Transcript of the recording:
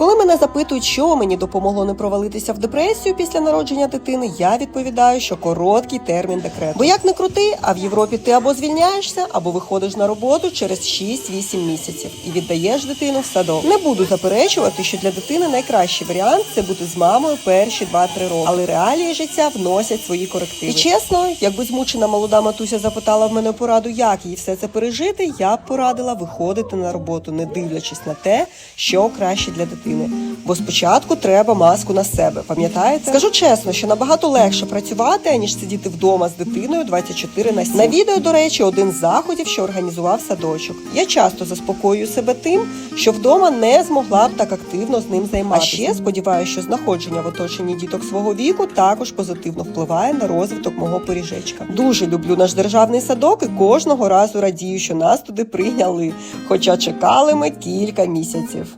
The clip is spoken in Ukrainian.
Коли мене запитують, що мені допомогло не провалитися в депресію після народження дитини, я відповідаю, що короткий термін декрету. Бо як не крути, а в Європі ти або звільняєшся, або виходиш на роботу через 6-8 місяців і віддаєш дитину в садок. Не буду заперечувати, що для дитини найкращий варіант це бути з мамою перші 2-3 роки. Але реалії життя вносять свої корективи. І чесно, якби змучена молода матуся запитала в мене пораду, як їй все це пережити, я б порадила виходити на роботу, не дивлячись на те, що краще для дитини. Бо спочатку треба маску на себе. Пам'ятаєте? Скажу чесно, що набагато легше працювати, аніж сидіти вдома з дитиною 24 на 7. На відео, до речі, один з заходів, що організував садочок. Я часто заспокоюю себе тим, що вдома не змогла б так активно з ним займатися. А ще сподіваюся, що знаходження в оточенні діток свого віку також позитивно впливає на розвиток мого пиріжечка. Дуже люблю наш державний садок і кожного разу радію, що нас туди прийняли, хоча чекали ми кілька місяців.